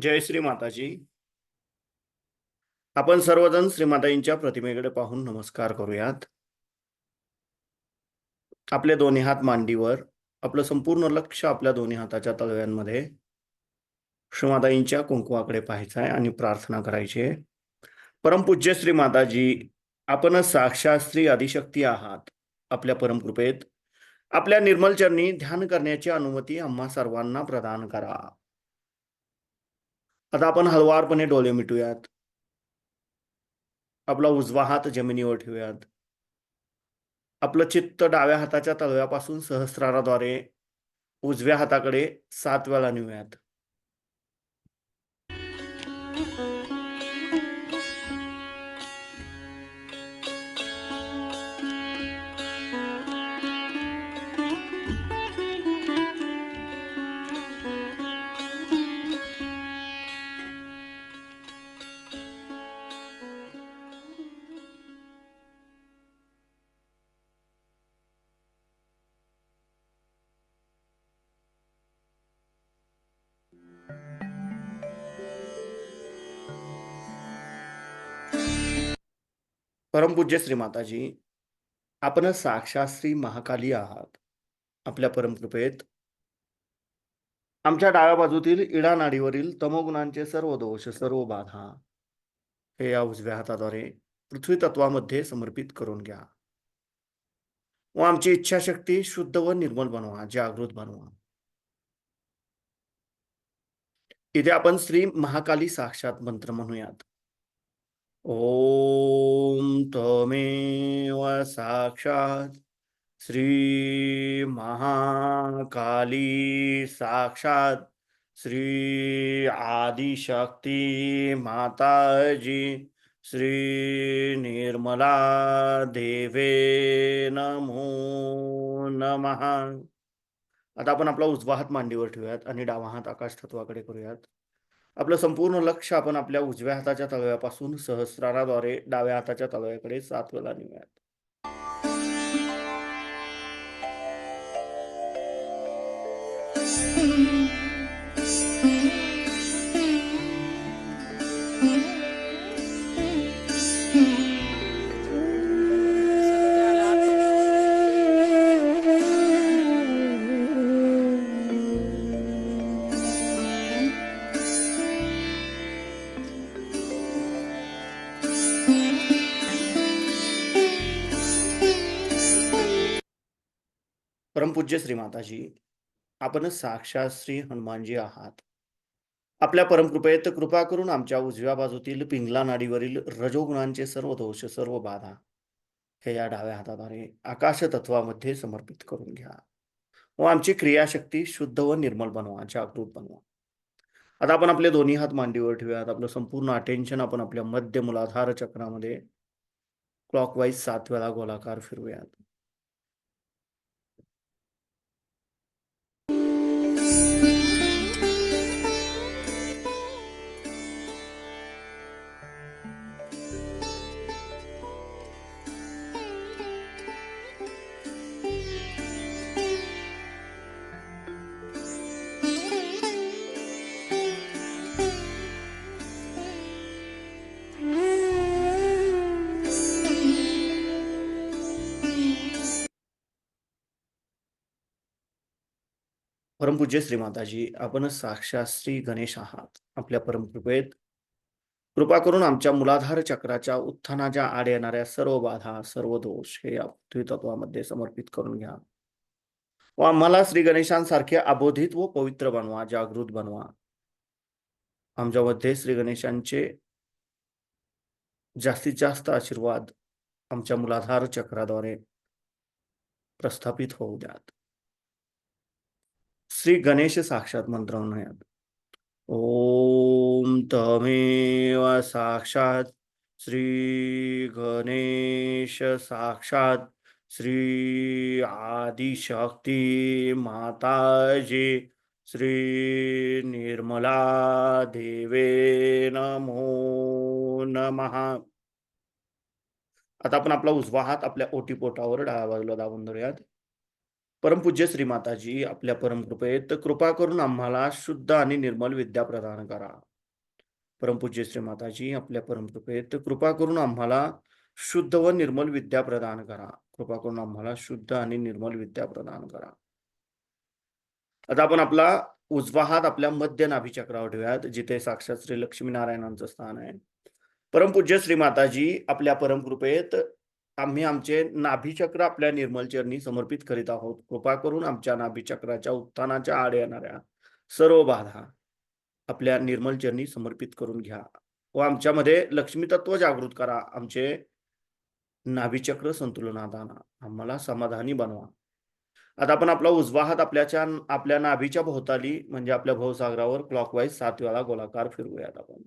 जय श्री माताजी. आपण सर्वजण श्रीमाताईंच्या प्रतिमेकडे पाहून नमस्कार करूयात. आपले दोन्ही हात मांडीवर आपलं संपूर्ण लक्ष आपल्या दोन्ही हाताच्या तळव्यांमध्ये श्रीमाताईंच्या कुंकुवाकडे पाहायचं आहे आणि प्रार्थना करायची आहे. परमपूज्य श्री माताजी आपण साक्षात श्री आदिशक्ती आहात आपल्या परमकृपेत. आपल्या निर्मल चरणी ध्यान करण्याची अनुमती आम्हा सर्वांना प्रदान करा. आता आपण हळवारपणे डोळे मिटूयात. आपला उजवा हात जमिनीवर ठेवूयात. आपलं चित्त डाव्या हाताच्या तळव्यापासून सहस्राराद्वारे उजव्या हाताकडे सात वेळा नेऊयात. परमपूज्य श्री माताजी आपण साक्षात श्री महाकाली आहात. आपल्या परमकृपेत आमच्या डाव्या बाजूतील इडा नाडीवरील तमोगुणांचे सर्व दोष सर्व बाधा हे या उजव्या हाताद्वारे पृथ्वी तत्वामध्ये समर्पित करून घ्या. व आमची इच्छाशक्ती शुद्ध व निर्मल बनवा जागृत बनवा. इथे आपण श्री महाकाली साक्षात मंत्र म्हणूयात. ॐ त्वमेव साक्षात् श्री महाकाली साक्षात् श्री आदिशक्ती माताजी श्री निर्मला देवे नमो नमः. आता आपण आपला उजवा हात मांडीवर ठेवूयात आणि डावा हात आकाश तत्वाकडे करूयात. आपलं संपूर्ण लक्ष आपण आपल्या उजव्या हाताच्या तळव्यापासून सहस्राराद्वारे डाव्या हाताच्या तळव्याकडे सात वेळा नेऊयात. परमपूज्य श्री माताजी आपण साक्षात श्री हनुमानजी आहात. आपल्या परमकृपेत कृपा करून आमच्या उजव्या बाजूतील पिंगला नाडीवरील रजोगुणांचे सर्व दोष सर्व बाधा हे या डाव्या हाताद्वारे आकाश तत्वामध्ये समर्पित करून घ्या. व आमची क्रियाशक्ती शुद्ध व निर्मल बनवा जागृत बनवा. आता आपण आपले दोन्ही हात मांडीवर ठेवूयात. आपलं संपूर्ण अटेन्शन आपण आपल्या मध्य मुलाधार चक्रामध्ये क्लॉकवाईज सात वेळा गोलाकार फिरवूयात. परमपूज्य श्री माताजी आपण साक्षात श्री गणेश आहात. आपल्या परमकृपेत कृपा करून आमच्या मुलाधार चक्राच्या उत्थानाच्या आड येणाऱ्या सर्व बाधा सर्व दोष हे या पृथ्वी तत्वामध्ये समर्पित करून घ्या. व आम्हाला श्री गणेशांसारखे अबोधित व पवित्र बनवा जागृत बनवा. आमच्यामध्ये श्री गणेशांचे जास्तीत जास्त आशीर्वाद आमच्या मुलाधार चक्राद्वारे प्रस्थापित होऊ द्यात. श्री गणेश साक्षात मंत्र म्हणूयात ओम तमेव साक्षात श्री गणेश साक्षात श्री आदिशक्ती माताजी श्री निर्मला देवे नमो नमहा आता आपण आपला उजवा हात आपल्या ओटीपोटावर डाव्या बाजूला दाबून धरूयात. परमपूज्य श्री माताजी आपल्या परमकृपेत कृपा करून आम्हाला शुद्ध आणि निर्मल विद्या प्रदान करा. परमपूज्य श्री माताजी आपल्या परमकृपेत कृपा करून आम्हाला शुद्ध व निर्मल विद्या प्रदान करा. कृपा करून आम्हाला शुद्ध आणि निर्मल विद्या प्रदान करा. आता आपण आपला उजवा हात आपल्या मध्य नाभी चक्रावर ठेवूयात जिथे साक्षात श्री लक्ष्मीनारायणांचं स्थान आहे. परमपूज्य श्री माताजी आपल्या परमकृपेत आम्ही आमचे नाभीचक्र आपल्या निर्मल चरणी समर्पित करीत आहोत. कृपा करून आमच्या नाभीचक्राच्या उत्थानाच्या आड येणाऱ्या सर्व बाधा आपल्या निर्मल चरणी समर्पित करून घ्या व आमच्यामध्ये लक्ष्मी तत्व जागृत करा. आमचे नाभीचक्र संतुलनात आणा आम्हाला समाधानी बनवा. आता आपण आपला उजवा हात आपल्याच्या आपल्या नाभीच्या भोवताली म्हणजे आपल्या भवसागरावर क्लॉकवाईज सात वेळा गोलाकार फिरवूयात आपण.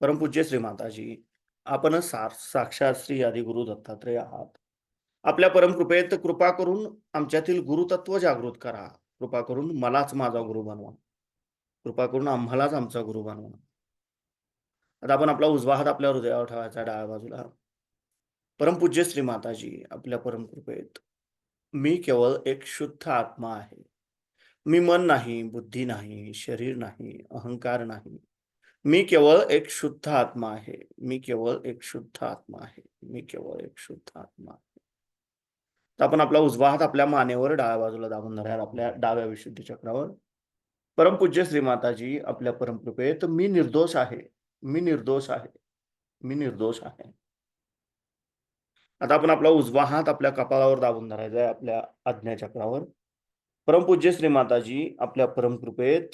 परमपूज्य श्री माताजी आपण सा साक्षात श्री आदिगुरु दत्तात्रय आहात. आपल्या परमकृपेत कृपा करून आमच्यातील गुरुतत्व जागृत करा. कृपा करून मलाच माझा गुरु बनवा. कृपा करून आम्हालाच आमचा गुरु बनवा. आता आपण आपला उजवा हात आपल्या हृदयावर ठेवायचा डाव्या बाजूला. परमपूज्य श्री माताजी आपल्या परमकृपेत मी केवळ एक शुद्ध आत्मा आहे. मी मन नाही बुद्धी नाही शरीर नाही अहंकार नाही. मी केवळ एक शुद्ध आत्मा आहे. मी केवळ एक शुद्ध आत्मा आहे. मी केवळ एक शुद्ध आत्मा आहे. तर आपण आपला उजवा हात आपल्या मानेवर डाव्या बाजूला दाबून धरूयात आपल्या डाव्या विशुद्धी चक्रावर. परमपूज्य श्री माताजी आपल्या परमकृपेत मी निर्दोष आहे. मी निर्दोष आहे. मी निर्दोष आहे. आता आपण आपला उजवा हात आपल्या कपाळावर दाबून धरायचा आहे आपल्या आज्ञा चक्रावर परमपूज्य श्री माताजी आपल्या परमकृपेत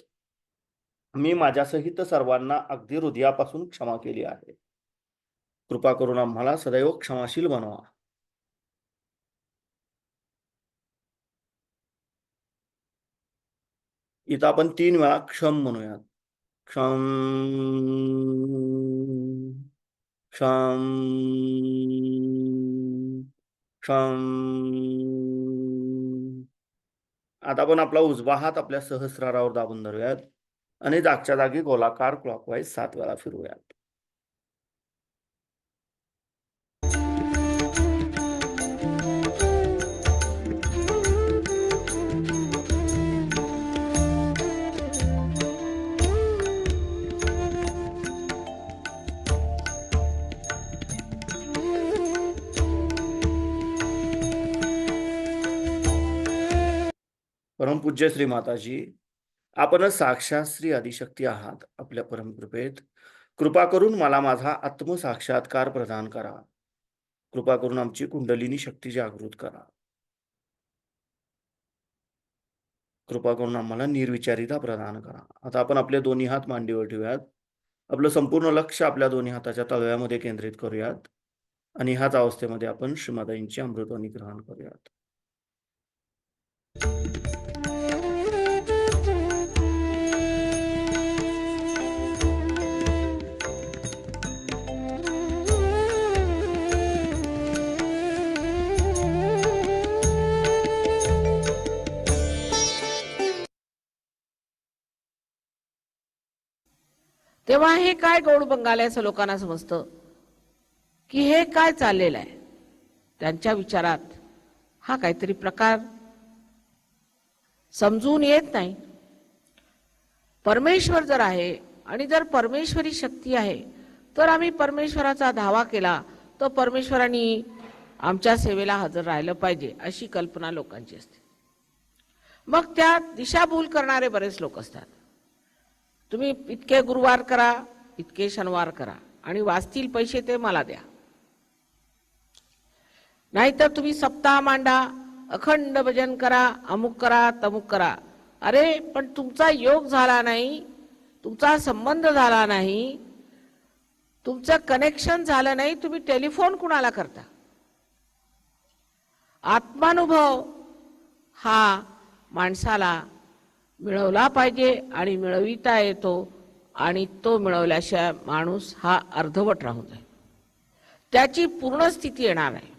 मी माझ्यासहित सर्वांना अगदी हृदयापासून क्षमा केली आहे. कृपा करून आम्हाला सदैव क्षमाशील बनवा. इथं आपण तीन वेळा क्षम म्हणूयात. क्षम क्षम क्षम. आता आपण आपला उजवा हात आपल्या सहस्रारावर दाबून धरूयात. आणि जागच्या जागी गोलाकार क्लॉकवाईज सात वेळा फिरवूयात परमपूज्य श्री माताजी आपण साक्षात श्री आदिशक्ती आहात आपल्या परमकृपेत. कृपा करून मला माझा आत्मसाक्षात्कार प्रदान करा. कृपा करून आमची कुंडलिनी शक्ती जागृत करा. कृपा करून आम्हाला निर्विचारिता प्रदान करा. आता आपण आपले दोन्ही हात मांडीवर ठेवूयात. आपलं संपूर्ण लक्ष आपल्या दोन्ही हाताच्या तळव्यामध्ये केंद्रित करूयात. आणि ह्याच अवस्थेमध्ये आपण श्रीमाताईंची अमृतवाणी ग्रहण करूयात. तेव्हा हे काय गौड बंगाल असं लोकांना समजतं? की हे काय चाललेलं आहे? त्यांच्या विचारात हा काहीतरी प्रकार समजून येत नाही. परमेश्वर जर आहे आणि जर परमेश्वरी शक्ती आहे तर आम्ही परमेश्वराचा धावा केला तर परमेश्वरांनी आमच्या सेवेला हजर राहिलं पाहिजे अशी कल्पना लोकांची असते. मग त्या दिशाभूल करणारे बरेच लोक असतात. तुम्ही इतके गुरुवार करा इतके शनिवार करा. आणि वाचतील पैसे ते मला द्या. नाहीतर तुम्ही सप्ताह मांडा अखंड भजन करा अमुक करा तमुक करा. अरे पण तुमचा योग झाला नाही तुमचा संबंध झाला नाही तुमचं कनेक्शन झालं नाही तुम्ही टेलिफोन कुणाला करता? आत्मानुभव हा माणसाला मिळवला पाहिजे आणि मिळविता येतो आणि तो मिळवल्याशिवाय माणूस हा अर्धवट राहून जाईल. त्याची पूर्ण स्थिती येणार आहे.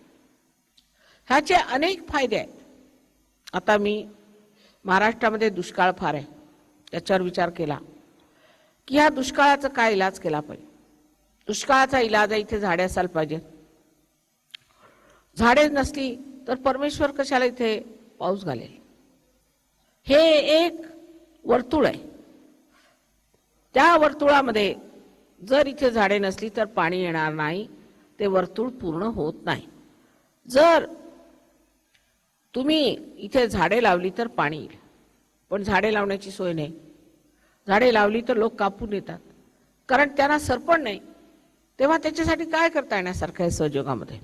ह्याचे अनेक फायदे आहेत. आता मी महाराष्ट्रामध्ये दुष्काळ फार आहे. त्याच्यावर विचार केला की ह्या दुष्काळाचा काय इलाज केला पाहिजे? दुष्काळाचा इलाज आहे इथे झाडे असायला पाहिजे झाडे नसली तर परमेश्वर कशाला इथे पाऊस घालेल? हे एक वर्तुळ आहे. त्या वर्तुळामध्ये जर इथे झाडे नसली तर पाणी येणार नाही ते वर्तुळ पूर्ण होत नाही. जर तुम्ही इथे झाडे लावली तर पाणी येईल. पण झाडे लावण्याची सोय नाही. झाडे लावली तर लोक कापून येतात. कारण त्यांना सरपण नाही. तेव्हा त्याच्यासाठी काय करता येण्यासारखं आहे सहयोगामध्ये?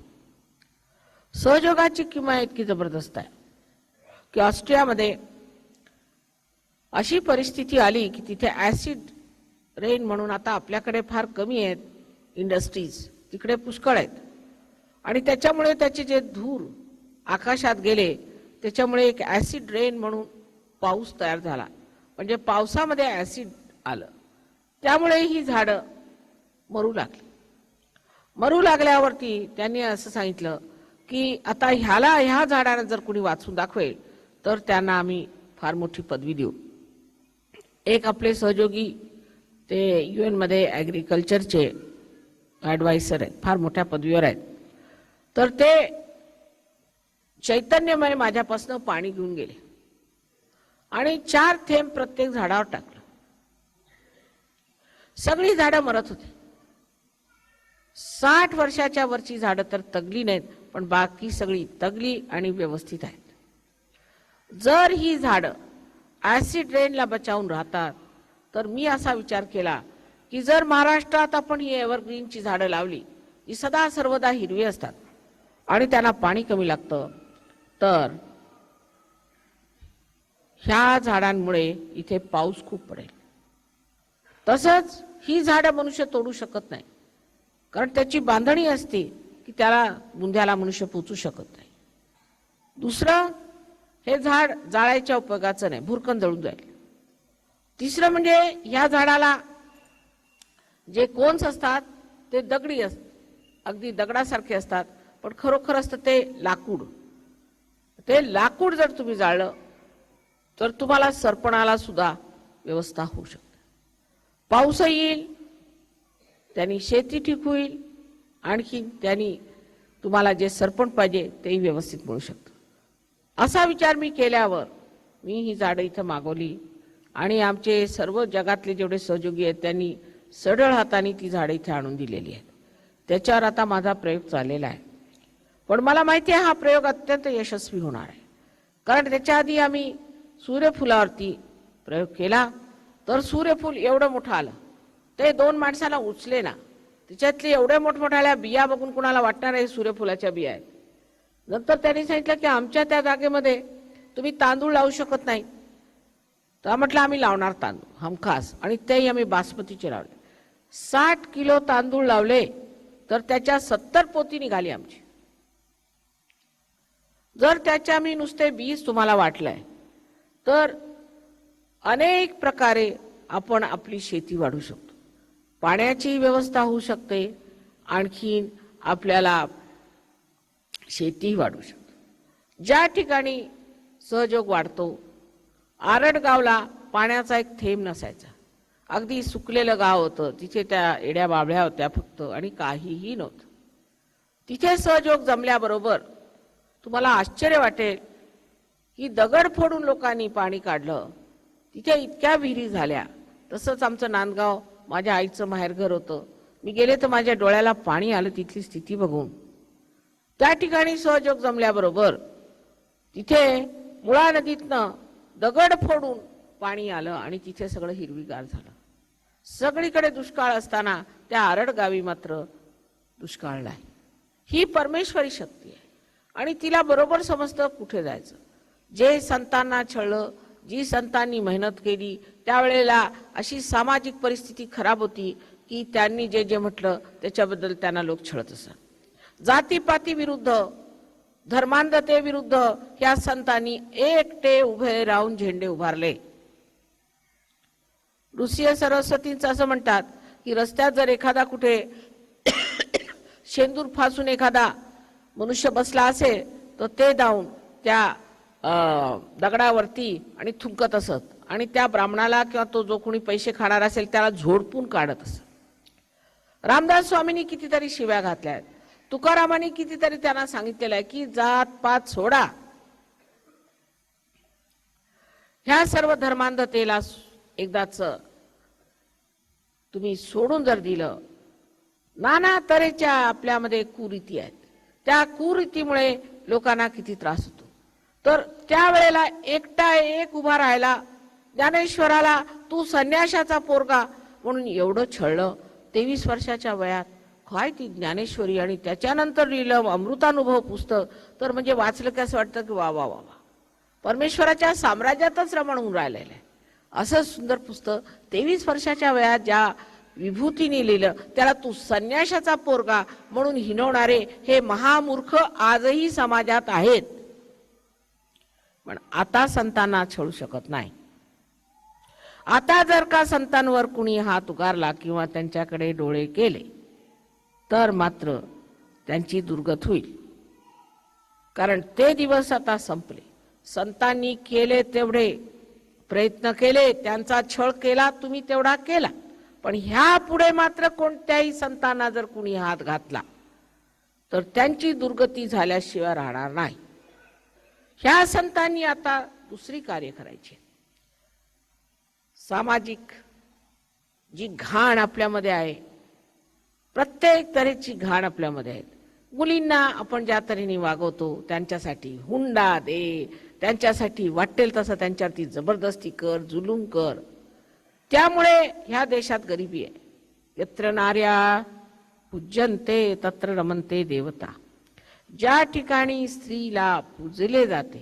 सहयोगाची किंमत इतकी जबरदस्त आहे. की ऑस्ट्रियामध्ये अशी परिस्थिती आली की तिथे ॲसिड रेन म्हणून आता आपल्याकडे फार कमी आहेत इंडस्ट्रीज. तिकडे पुष्कळ आहेत. आणि त्याच्यामुळे त्याचे जे धूर आकाशात गेले त्याच्यामुळे एक ॲसिड रेन म्हणून पाऊस तयार झाला. म्हणजे पावसामध्ये ॲसिड आलं. त्यामुळे ही झाडं मरू लागली. मरू लागल्यावरती त्यांनी असं सांगितलं की आता ह्याला ह्या झाडांना जर कुणी वाचून दाखवेल तर त्यांना आम्ही फार मोठी पदवी देऊ. एक आपले सहयोगी ते यू मध्ये ॲग्रिकल्चरचे ॲडवायसर आहेत. फार मोठ्या पदवीवर आहेत. तर ते चैतन्यमय माझ्यापासून पाणी घेऊन गेले. आणि चार थेंब प्रत्येक झाडावर टाकलं. सगळी झाडं मरत होती. साठ वर्षाच्या वरची झाडं तर तगली नाहीत पण बाकी सगळी तगली आणि व्यवस्थित आहेत. जर ही झाडं ॲसिड रेनला बचावून राहतात. तर मी असा विचार केला की जर महाराष्ट्रात आपण ही एव्हरग्रीनची झाडं लावली ती सदा सर्वदा हिरवी असतात आणि त्यांना पाणी कमी लागतं तर ह्या झाडांमुळे इथे पाऊस खूप पडेल. तसंच ही झाडं मनुष्य तोडू शकत नाही. कारण त्याची बांधणी असते की त्याला बुंध्याला मनुष्य पोचू शकत नाही. दुसरं हे झाड जाळायच्या उपयोगाचं नाही. भुरकन जळून जाईल. तिसरं म्हणजे ह्या झाडाला जे कोन्स असतात ते दगडी अस अगदी दगडासारखे असतात पण खरोखर असतं ते लाकूड. ते लाकूड जर तुम्ही जाळलं तर तुम्हाला सरपणाला सुद्धा व्यवस्था होऊ शकते. पाऊस येईल त्यांनी शेती ठीक होईल आणखी त्यांनी तुम्हाला जे सरपण पाहिजे तेही व्यवस्थित मिळू शकतं. असा विचार मी केल्यावर मी ही झाडं इथं मागवली. आणि आमचे सर्व जगातले जेवढे सहयोगी आहेत त्यांनी सढळ हाताने ती झाडं इथे आणून दिलेली आहेत. त्याच्यावर आता माझा प्रयोग चाललेला आहे. पण मला माहिती आहे हा प्रयोग अत्यंत यशस्वी होणार आहे. कारण त्याच्या आधी आम्ही सूर्यफुलावरती प्रयोग केला तर सूर्यफूल एवढं मोठं आलं. ते दोन माणसाला उचले ना त्याच्यातले एवढ्या मोठमोठ्या बिया बघून कुणाला वाटणार आहे सूर्यफुलाच्या बिया आहेत? नंतर त्यांनी सांगितलं की आमच्या त्या जागेमध्ये तुम्ही तांदूळ लावू शकत नाही. तर म्हटलं आम्ही लावणार तांदूळ हमखास आणि तेही आम्ही बासमतीचे लावले. साठ किलो तांदूळ लावले तर त्याच्या सत्तर पोती निघाली आमची. जर त्याच्या मी नुसते बीज तुम्हाला वाटलंय तर अनेक प्रकारे आपण आपली शेती वाढू शकतो. पाण्याची व्यवस्था होऊ शकते आणखीन आपल्याला शेतीही वाढू शकते. ज्या ठिकाणी सहयोग वाढतो आरडगावला पाण्याचा एक थेंब नसायचा. अगदी सुकलेलं गाव होतं तिथे त्या एड्या बाबळ्या होत्या फक्त आणि काहीही नव्हतं. तिथे सहयोग जमल्याबरोबर तुम्हाला आश्चर्य वाटेल की दगड फोडून लोकांनी पाणी काढलं. तिथे इतक्या विहिरी झाल्या. तसंच आमचं नांदगाव माझ्या आईचं माहेरघर होतं. मी गेले तर माझ्या डोळ्याला पाणी आलं तिथली स्थिती बघून. त्या ठिकाणी सहयोग जमल्याबरोबर तिथे मुळा नदीतनं दगड फोडून पाणी आलं आणि तिथे सगळं हिरवीगार झालं. सगळीकडे दुष्काळ असताना त्या आरड गावी मात्र दुष्काळ नाही. ही परमेश्वरी शक्ती आहे. आणि तिला बरोबर समजतं कुठे जायचं. जे संतांना छळलं जी संतांनी मेहनत केली त्यावेळेला अशी सामाजिक परिस्थिती खराब होती की त्यांनी जे जे म्हटलं त्याच्याबद्दल त्यांना लोक छळत असत. जातीपाती विरुद्ध धर्मांधते विरुद्ध या संतांनी एकटे उभे राहून झेंडे उभारले. ऋषीय सरस्वतींचं असं म्हणतात की रस्त्यात जर एखादा कुठे शेंदूर फासून एखादा मनुष्य बसला असेल तर ते जाऊन त्या दगडावरती आणि थुंकत असत. आणि त्या ब्राह्मणाला किंवा तो जो कोणी पैसे खाणार असेल त्याला झोडपून काढत असत. रामदास स्वामींनी कितीतरी शिव्या घातल्या आहेत. तुकारामांनी कितीतरी त्यांना सांगितलेलं आहे की जात पात सोडा. ह्या सर्व धर्मांधतेला एकदाच तुम्ही सोडून जर दिलं नाना तऱ्हेच्या आपल्यामध्ये कुरीती आहेत. त्या कुरीतीमुळे लोकांना किती त्रास होतो. तर त्यावेळेला एकटा एक उभा राहायला ज्ञानेश्वराला तू संन्याशाचा पोरगा म्हणून एवढं छळलं तेवीस वर्षाच्या वयात काय ती ज्ञानेश्वरी आणि त्याच्यानंतर लिहिलं अमृतानुभव पुस्तक. तर म्हणजे वाचलं की असं वाटतं की वा वा वा वा. परमेश्वराच्या साम्राज्यातच रमण होऊन राहिलेलं आहे. असं सुंदर पुस्तक. तेवीस वर्षाच्या वयात ज्या विभूतीने लिहिलं त्याला तू संन्याशाचा पोरगा म्हणून हिनवणारे हे महामूर्ख आजही समाजात आहेत. पण आता संतांना छळू शकत नाही. आता जर का संतांवर कुणी हात उगारला किंवा त्यांच्याकडे डोळे केले तर मात्र त्यांची दुर्गत होईल. कारण ते दिवस आता संपले. संतांनी केले तेवढे प्रयत्न केले त्यांचा छळ केला तुम्ही तेवढा केला. पण ह्या पुढे मात्र कोणत्याही संतांना जर कुणी हात घातला तर त्यांची दुर्गती झाल्याशिवाय राहणार नाही. ह्या संतांनी आता दुसरी कार्य करायची. सामाजिक जी घाण आपल्यामध्ये आहे प्रत्येक तऱ्हेची घाण आपल्यामध्ये आहेत. मुलींना आपण ज्या तऱ्हेने वागवतो त्यांच्यासाठी हुंडा दे त्यांच्यासाठी वाटेल तसं त्यांच्यावरती जबरदस्ती कर जुलूम कर. त्यामुळे ह्या देशात गरिबी आहे. यत्र नार्या पूजनते तत्र रमनते देवता. ज्या ठिकाणी स्त्रीला पूजले जाते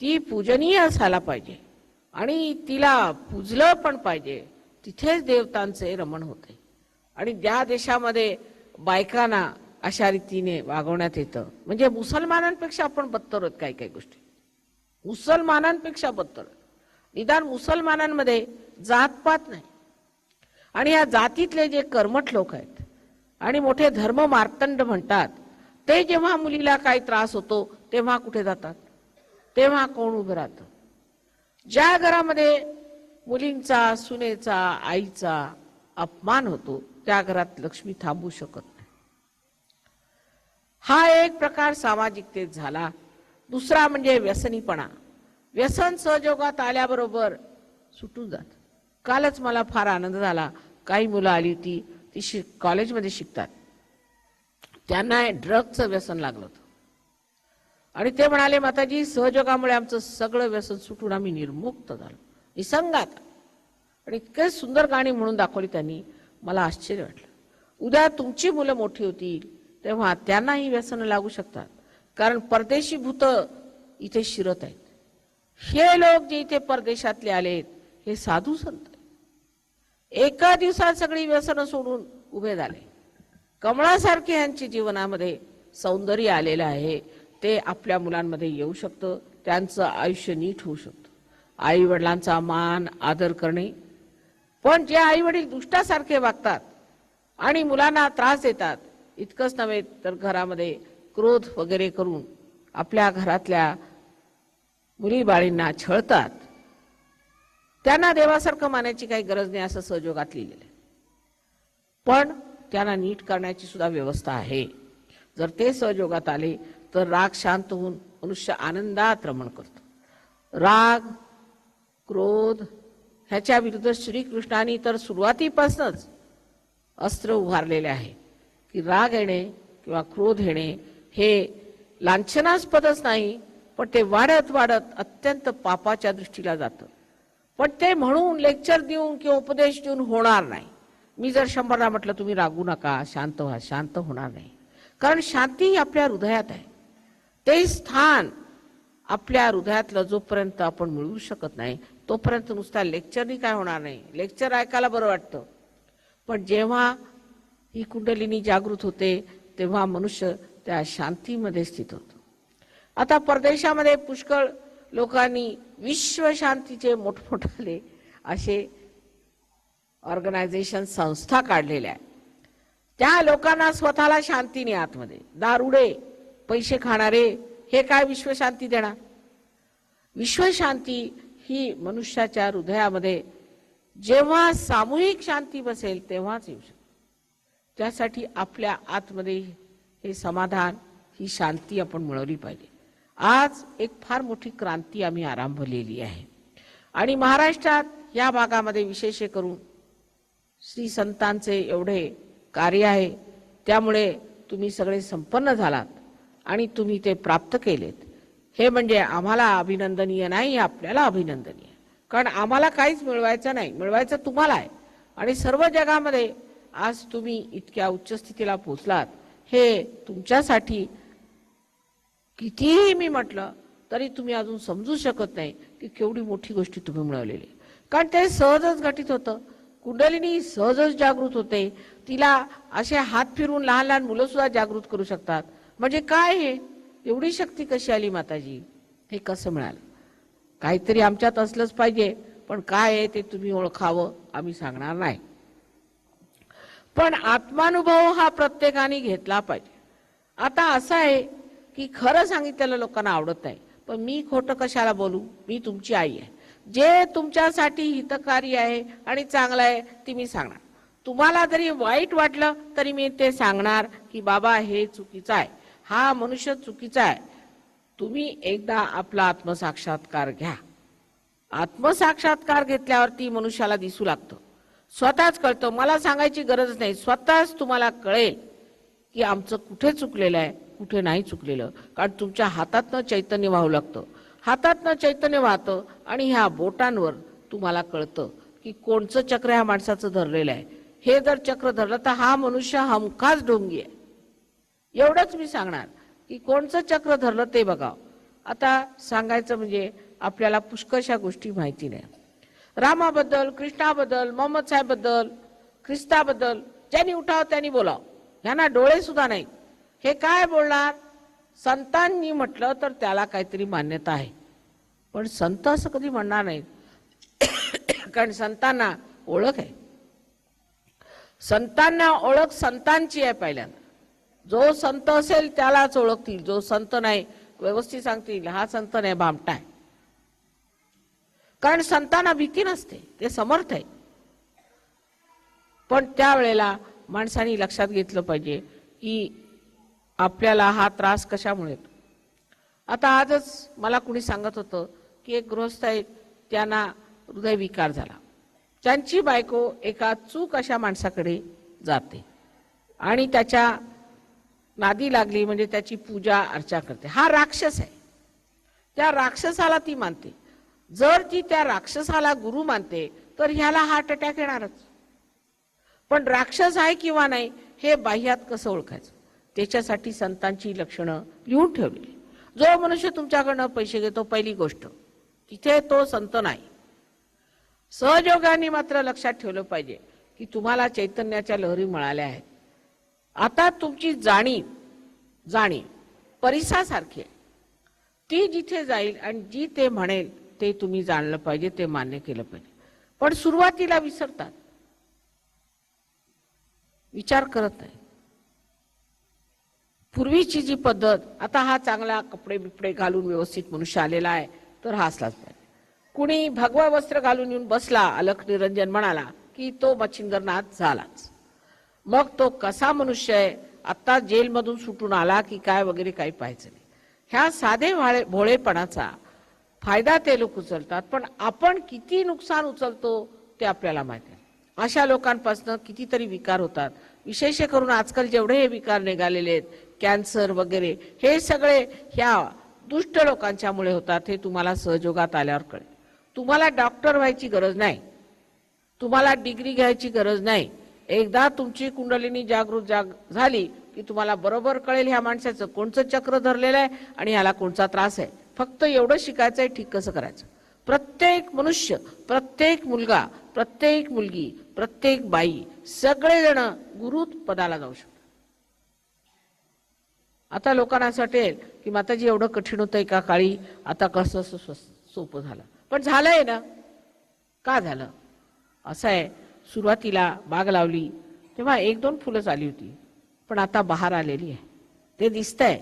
ती पूजनीय असायला पाहिजे आणि तिला पूजलं पण पाहिजे तिथेच देवतांचे रमण होते. आणि ज्या देशामध्ये बायकांना अशा रीतीने वागवण्यात येतं म्हणजे मुसलमानांपेक्षा आपण बत्तर आहोत काही काही गोष्टी. मुसलमानांपेक्षा बत्तर. निदान मुसलमानांमध्ये जातपात नाही. आणि या जातीतले जे कर्मठ लोक आहेत आणि मोठे धर्म मार्तंड म्हणतात ते जेव्हा मुलीला काही त्रास होतो तेव्हा कुठे जातात? तेव्हा कोण उभं राहतं? ज्या घरामध्ये मुलींचा सुनेचा आईचा अपमान होतो त्या घरात लक्ष्मी थांबू शकत नाही. हा एक प्रकार सामाजिकतेत झाला. दुसरा म्हणजे व्यसनीपणा. व्यसन सहजोगात आल्याबरोबर सुटून जात. कालच मला फार आनंद झाला. काही मुलं आली होती ती शिक कॉलेजमध्ये शिकतात. त्यांना ड्रगचं व्यसन लागलं होतं. आणि ते म्हणाले माताजी सहजोगामुळे आमचं सगळं व्यसन सुटून आम्ही निर्मुक्त झालो. निसंगात. आणि इतके सुंदर गाणी म्हणून दाखवली त्यांनी. मला आश्चर्य वाटलं. उद्या तुमची मुलं मोठी होतील तेव्हा त्यांनाही व्यसन लागू शकतात. कारण परदेशी भूत इथे शिरत आहेत. हे लोक जे इथे परदेशातले आलेत हे साधू संत एका दिवसात सगळी व्यसनं सोडून उभे झाले. कमळासारखे यांच्या जीवनामध्ये सौंदर्य आलेलं आहे. ते आपल्या मुलांमध्ये येऊ शकतं त्यांचं आयुष्य नीट होऊ शकतं. आई वडिलांचा मान आदर करणे पण जे आई वडील दुष्टासारखे वागतात आणि मुलांना त्रास देतात इतकंच नव्हे तर घरामध्ये क्रोध वगैरे करून आपल्या घरातल्या मुलीबाळींना छळतात. त्यांना देवासारखं मानायची काही गरज नाही असं सहयोगात लिहिलेलं आहे. पण त्यांना नीट करण्याची सुद्धा व्यवस्था आहे. जर ते सहयोगात आले तर राग शांत होऊन मनुष्य आनंदात रमण करतो. राग क्रोध ह्याच्या विरुद्ध श्रीकृष्णाने तर सुरुवातीपासूनच अस्त्र उभारलेले आहे. की राग येणे किंवा क्रोध येणे हे लांछनास्पदच नाही पण ते वाढत वाढत अत्यंत पापाच्या दृष्टीला जातं. पण ते म्हणून लेक्चर देऊन किंवा उपदेश देऊन होणार नाही. मी जर शंभरला म्हटलं तुम्ही रागू नका शांत व्हा शांत होणार नाही. कारण शांती ही आपल्या हृदयात आहे. ते स्थान आपल्या हृदयातलं जोपर्यंत आपण मिळवू शकत नाही तोपर्यंत नुसत्या लेक्चरनी काय होणार नाही. लेक्चर ऐकायला बरं वाटतं. पण जेव्हा ही कुंडलिनी जागृत होते तेव्हा मनुष्य त्या शांतीमध्ये स्थित होतो. आता परदेशामध्ये पुष्कळ लोकांनी विश्वशांतीचे मोठमोठाले असे ऑर्गनायझेशन संस्था काढलेल्या आहेत. त्या लोकांना स्वतःला शांती नाही आतमध्ये. दारुडे पैसे खाणारे हे काय विश्वशांती देणार? विश्वशांती ही मनुष्याच्या हृदयामध्ये जेव्हा सामूहिक शांती बसेल तेव्हाच येऊ शकते. त्यासाठी आपल्या आतमध्ये हे समाधान ही शांती आपण मिळवली पाहिजे. आज एक फार मोठी क्रांती आम्ही आरंभलेली आहे. आणि महाराष्ट्रात या भागामध्ये विशेष करून श्री संतांचे एवढे कार्य आहे. त्यामुळे तुम्ही सगळे संपन्न झालात आणि तुम्ही ते प्राप्त केलेत. हे म्हणजे आम्हाला अभिनंदनीय नाही आपल्याला अभिनंदनीय. कारण आम्हाला काहीच मिळवायचं नाही. मिळवायचं तुम्हाला आहे. आणि सर्व जगामध्ये आज तुम्ही इतक्या उच्च स्थितीला पोचलात हे तुमच्यासाठी कितीही मी म्हटलं तरी तुम्ही अजून समजू शकत नाही की केवढी मोठी गोष्टी तुम्ही मिळवलेली. कारण ते सहजच घटित होतं. कुंडलिनी सहजच जागृत होते. तिला असे हात फिरून लहान लहान मुलं सुद्धा जागृत करू शकतात. म्हणजे काय हे? एवढी शक्ती कशी आली माताजी? हे कसं मिळालं काहीतरी आमच्यात असलंच पाहिजे पण काय आहे ते तुम्ही ओळखावं आम्ही सांगणार नाही. पण आत्मानुभव हा प्रत्येकाने घेतला पाहिजे. आता असं आहे की खरं सांगितलेलं लोकांना आवडत नाही पण मी खोटं कशाला बोलू? मी तुमची आई आहे. जे तुमच्यासाठी हितकारी आहे आणि चांगलं आहे ते मी सांगणार. तुम्हाला जरी वाईट वाटलं तरी मी ते सांगणार की बाबा हे चुकीचं आहे. हा मनुष्य चुकीचा आहे. तुम्ही एकदा आपला आत्मसाक्षात्कार घ्या. आत्मसाक्षात्कार घेतल्यावरती मनुष्याला दिसू लागतं. स्वतःच कळतं. मला सांगायची गरज नाही. स्वतःच तुम्हाला कळेल की आमचं कुठे चुकलेलं आहे कुठे नाही चुकलेलं. कारण तुमच्या हातातनं चैतन्य वाहू लागतं. हातातनं चैतन्य वाहतं आणि ह्या बोटांवर तुम्हाला कळतं की कोणचं चक्र ह्या माणसाचं धरलेलं आहे. हे जर चक्र धरलं तर हा मनुष्य हमखास ढोंगी आहे. एवढंच मी सांगणार की कोणचं चक्र धरलं ते बघावं आता सांगायचं म्हणजे आपल्याला पुष्कळशा गोष्टी माहिती नाही. रामाबद्दल कृष्णाबद्दल मोहम्मद साहेबबद्दल ख्रिस्ताबद्दल ज्यांनी उठाव त्यांनी बोलाव. ह्यांना डोळे सुद्धा नाही हे काय बोलणार? संतांनी म्हटलं तर त्याला काहीतरी मान्यता आहे. पण संत असं कधी म्हणणार नाही. कारण संतांना ओळख आहे. संतांना ओळख संतांची आहे पहिल्यांदा. जो संत असेल त्यालाच ओळखतील. जो संत नाही व्यवस्थित सांगतील हा संत नाही भामटा आहे. कारण संतांना भीती नसते ते समर्थ आहे. पण त्यावेळेला माणसाने लक्षात घेतलं पाहिजे की आपल्याला हा त्रास कशामुळे आता आजच मला कुणी सांगत होतं की एक गृहस्थ आहेत त्यांना हृदयविकार झाला. त्यांची बायको एका चूक अशा माणसाकडे जाते. आणि त्याच्या नादी लागली म्हणजे त्याची पूजा अर्चा करते. हा राक्षस आहे. त्या राक्षसाला ती मानते. जर ती त्या राक्षसाला गुरु मानते तर ह्याला हार्ट अटॅक येणारच. पण राक्षस आहे किंवा नाही हे बाह्यात कसं ओळखायचं? त्याच्यासाठी संतांची लक्षणं लिहून ठेवली जो मनुष्य तुमच्याकडनं पैसे घेतो पहिली गोष्ट तिथे तो संत नाही. सहयोगाने मात्र लक्षात ठेवलं पाहिजे की तुम्हाला चैतन्याच्या लहरी मिळाल्या आहेत. आता तुमची जाणीव जाणीव परिसासारखी आहे. ती जिथे जाईल आणि जी ते म्हणेल ते तुम्ही जाणलं पाहिजे ते मान्य केलं पाहिजे. पण सुरुवातीला विसरतात. विचार करत नाही. पूर्वीची जी पद्धत आता हा चांगला कपडे बिपडे घालून व्यवस्थित मनुष्य आलेला आहे तर हा असलाच पाहिजे. कुणी भगवा वस्त्र घालून येऊन बसला अलख निरंजन म्हणाला की तो मच्छिंद्रनाथ झालाच. मग तो कसा मनुष्य आहे आत्ता जेलमधून सुटून आला की काय वगैरे काही पाहायचं नाही. ह्या साधे भाळे भोळेपणाचा फायदा ते लोक उचलतात पण आपण किती नुकसान उचलतो ते आपल्याला माहिती आहे. अशा लोकांपासून कितीतरी विकार होतात. विशेष करून आजकाल जेवढे हे विकार निघालेले आहेत कॅन्सर वगैरे हे सगळे ह्या दुष्ट लोकांच्यामुळे होतात हे तुम्हाला सहयोगात आल्यावर कळेल. तुम्हाला डॉक्टर व्हायची गरज नाही. तुम्हाला डिग्री घ्यायची गरज नाही. एकदा तुमची कुंडलिनी जागृत जाग झाली की तुम्हाला बरोबर कळेल ह्या माणसाचं कोणचं चक्र धरलेलं आहे आणि ह्याला कोणचा त्रास आहे. फक्त एवढं शिकायचं आहे ठीक कसं करायचं? प्रत्येक मनुष्य प्रत्येक मुलगा प्रत्येक मुलगी प्रत्येक बाई सगळेजण गुरुत पदाला जाऊ शकतात. आता लोकांना असं वाटेल की माताजी एवढं कठीण होतं एका काळी आता कसं स्व- सोपं झालं. पण झालंय ना? का झालं? असं आहे. सुरुवातीला बाग लावली तेव्हा एक दोन फुलंच आली होती पण आता बहार आलेली आहे. ते दिसतंय.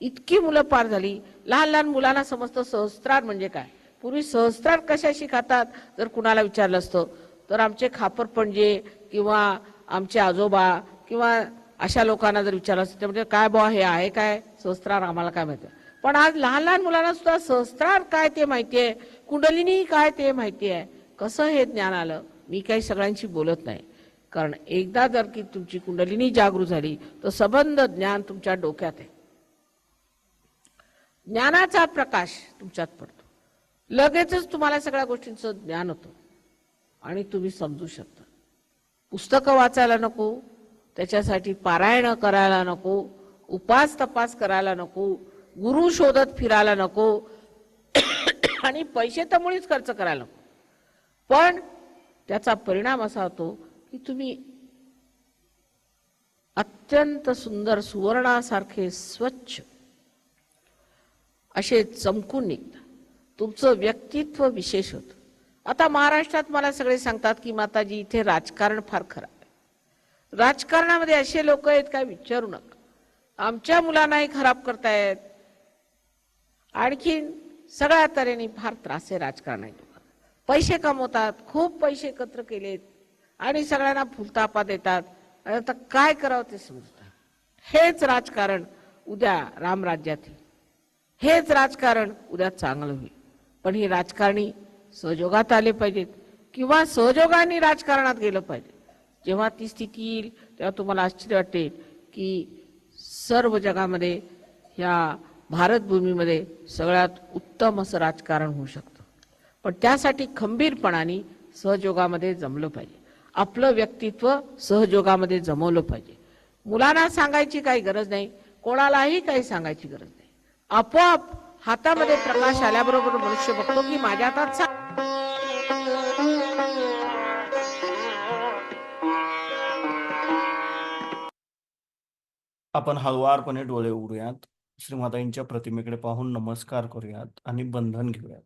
इतकी मुलं पार झाली. लहान लहान मुलांना समजतं सहस्त्रार म्हणजे काय? पूर्वी सहस्त्रार कशाशी खातात? जर कुणाला विचारलं असतं तर आमचे खापर पणजे किंवा आमचे आजोबा किंवा अशा लोकांना जर विचारलं असतं ते म्हणजे काय बुवा हे आहे काय? सहस्त्रार आम्हाला काय माहिती? पण आज लहान लहान मुलांना सुद्धा सहस्त्रार काय ते माहिती आहे? कुंडलिनी काय ते माहिती आहे? कसं हे ज्ञान आलं? मी काही सगळ्यांशी बोलत नाही. कारण एकदा जर की तुमची कुंडलिनी जागृत झाली तर सबंध ज्ञान तुमच्या डोक्यात आहे. ज्ञानाचा प्रकाश तुमच्यात पडतो. लगेचच तुम्हाला सगळ्या गोष्टींचं ज्ञान होतं. आणि तुम्ही समजू शकता. पुस्तकं वाचायला नको त्याच्यासाठी पारायण करायला नको उपास तपास करायला नको गुरु शोधत फिरायला नको आणि पैसे तर मुळीच खर्च करायला नको. पण त्याचा परिणाम असा होतो की तुम्ही अत्यंत सुंदर सुवर्णासारखे स्वच्छ असे चमकून निघतात तुमचं व्यक्तित्व विशेष होतं. आता महाराष्ट्रात मला सगळे सांगतात की माताजी इथे राजकारण फार खराब आहे. राजकारणामध्ये असे लोक आहेत काय विचारू नका. आमच्या मुलांनाही खराब करतायत. आणखीन सगळ्या तऱ्हेने फार त्रास आहे राजकारण आहे पैसे कमवतात खूप पैसे एकत्र केलेत आणि सगळ्यांना फुलतापा देतात. आणि आता काय करावं ते समजतात हेच राजकारण उद्या रामराज्यात येईल. हेच राजकारण उद्या चांगलं होईल. पण हे राजकारणी सहयोगात आले पाहिजेत किंवा सहयोगाने राजकारणात गेलं पाहिजे जेव्हा ती स्थिती येईल तेव्हा तुम्हाला आश्चर्य वाटेल की सर्व जगामध्ये ह्या भारतभूमीमध्ये सगळ्यात उत्तम असं राजकारण होऊ शकतं. पण त्यासाठी खंबीरपणाने सहयोगामध्ये जमलं पाहिजे. आपलं व्यक्तित्व सहयोगामध्ये जमवलं पाहिजे. मुलांना सांगायची काही गरज नाही कोणालाही काही सांगायची गरज नाही. आपोआप हातामध्ये प्रकाश आल्याबरोबर मनुष्य बघतो की माझ्या हातात आपण हळुवारपणे डोळे उघडूयात. श्रीमाताईंच्या प्रतिमेकडे पाहून नमस्कार करूयात आणि बंधन घेऊयात.